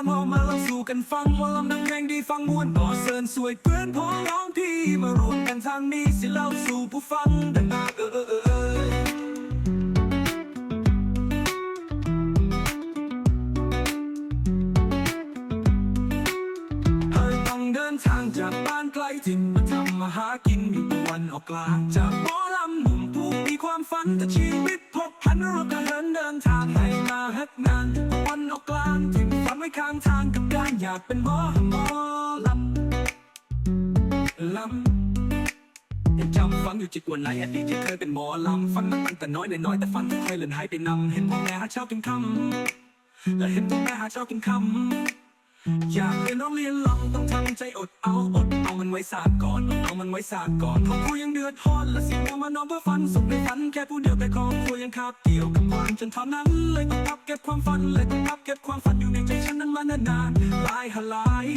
วันพอมาเราสู่กันฟังว่าลำดังเพลงดีฟังมวนต่อเสิญสวยเพื่อนพ้องร้องพี่มารวมกันทางนี้สิเล่าสู่ผู้ฟังดังนาเออเออเออเออเธอต้องเดินทางจากบ้านไกลถิ่นมาทำมาหากินอยู่ตะวันออกกลางจากหมอลำหนุ่มผู้มีความฝันแต่ชีวิต ฉันเรก็เดินเดินทางให้มาฮักงานวันออกกลางถิ่นฝันไว้ข้างทางกับการอยากเป็นหมอหมอลำลำยังจำฟังอยู่จิตวันไหนอดีตที่เคยเป็นหมอลำฝันมันตั้งแต่น้อยน้อยแต่ฝันที่เคยเลือนหายไปนำเห็นพ่อแม่หาเช้ากินค่ำและเห็นพ่อแม่หาเช้ากินค่ำ อยากเรียนโรงเรียนลำต้องทำใจอดเอาอดเอามันไว้สาดก่อนเอามันไว้สาดก่อนครอบครัวยังเดือดร้อนและเสียงมานอนเพื่อฝันสุขในฝันแค่ผู้เดียวแต่ครอบครัวยังคาบเกี่ยวกับความจนเท่านั้นเลยต้องพับเก็บความฝันเลยต้องพับเก็บความฝันอยู่ในใจฉันนั้นมานานๆหลายหลาย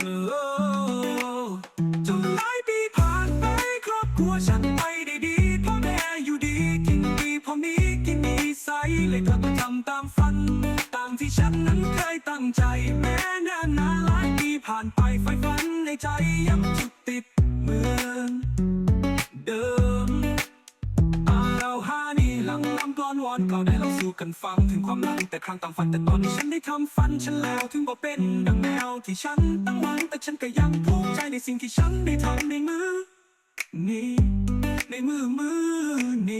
เออจนหลายปีผ่านไปครอบครัวฉันไปได้ดีพ่อแม่อยู่ดีกินดีพอมีกินมีใสเลยเธอก็ทำตา ใจแม้นานนานหลายปีผ่านไปไฟฝันในใจยังจุดติดเหมือนเดิมอาเราหานี่หลังลำกลอนวอนก่อนได้เราสู่กันฟังถึงความหลังแต่ครั้งต่างฝันแต่ตอนนี้ฉันได้ทำฝันฉันแล้วถึงบอกเป็นดังแนวที่ฉันตั้งหวังแต่ฉันก็ยังภูมิใจในสิ่งที่ฉันได้ทำในมือนี้ในมือมือนี้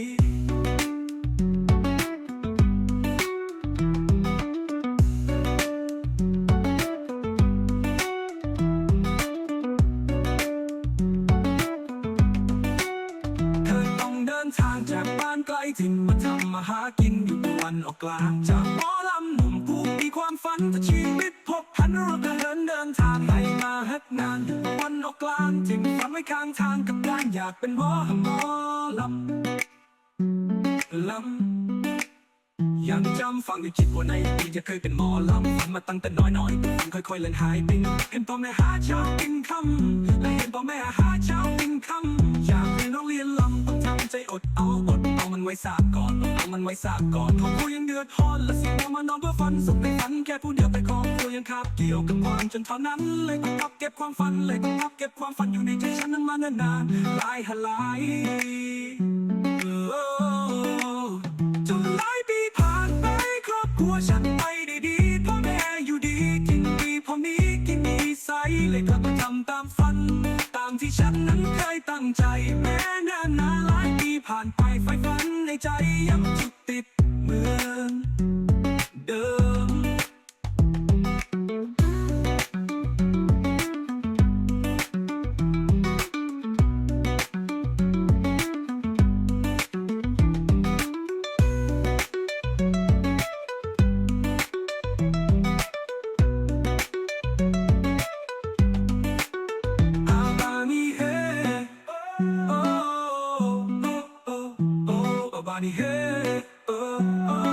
จากบ้านไกลถิ่นมาทำมาหากินอยู่ตะวันออกกลาง จากหมอลำหนุ่มผู้มีความฝันแต่ชีวิตพบพันเราก็เดินเดินทางไหลมาฮักงานอยู่ตะวันออกกลางจึงฝันไว้ข้างทางกับการอยากเป็นหมอหมอลำลำ ยังจำฟังอยู่จิตว่าในปีจะเคยเป็นหมอลำฟังมาตั้งแต่น้อยน้อยๆฟังค่อยๆเล่นหายไปเห็นพ่อแม่หาเช้ากินค่ำและเห็นพ่อแม่หาเช้ากินค่ำอยากเรียนโรงเรียนลำต้องทำใจอดเอาอดเอามันไว้สาบก่อนเอามันไว้สาบก่อนครอบครัวยังเดือดร้อนและเสียงมานอนเพื่อฝันสุขในฝันแค่ผู้เดียวแต่ครอบครัวยังคาบเกี่ยวกับความจนเท่านั้นเลยต้องพับเก็บความฝันเลยต้องพับเก็บความฝันอยู่ในใจฉันนั้นมานานๆหลายหลาย สเลยเธอมาทำตามฝัน ตามที่ฉันนั้นเคยตั้งใจ แม้นานนาหลายปีผ่านไปไฟฝันในใจยังจุดติด nobody here. Oh, oh.